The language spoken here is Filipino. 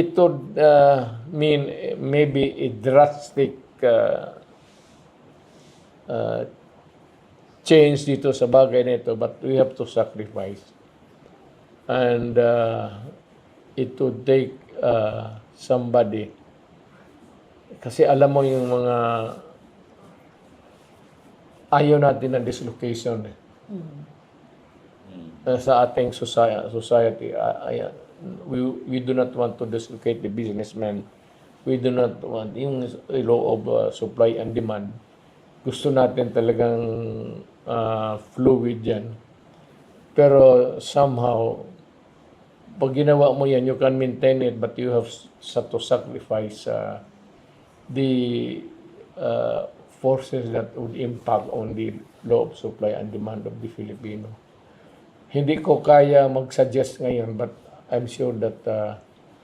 it would uh, mean maybe a drastic uh, uh, change dito sa bagay na ito, but we have to sacrifice. And uh, it would take uh, somebody. Kasi alam mo yung mga ayaw natin ng dislocation eh. Uh, sa ating society, uh, ayan, we, we do not want to dislocate the businessman. We do not want yung law of uh, supply and demand. Gusto natin talagang uh, fluid yan. Pero somehow, pag ginawa mo yan, you can maintain it, but you have to sacrifice uh, the uh, forces that would impact on the law of supply and demand of the Filipino. Hindi ko kaya mag-suggest ngayon, but I'm sure that uh,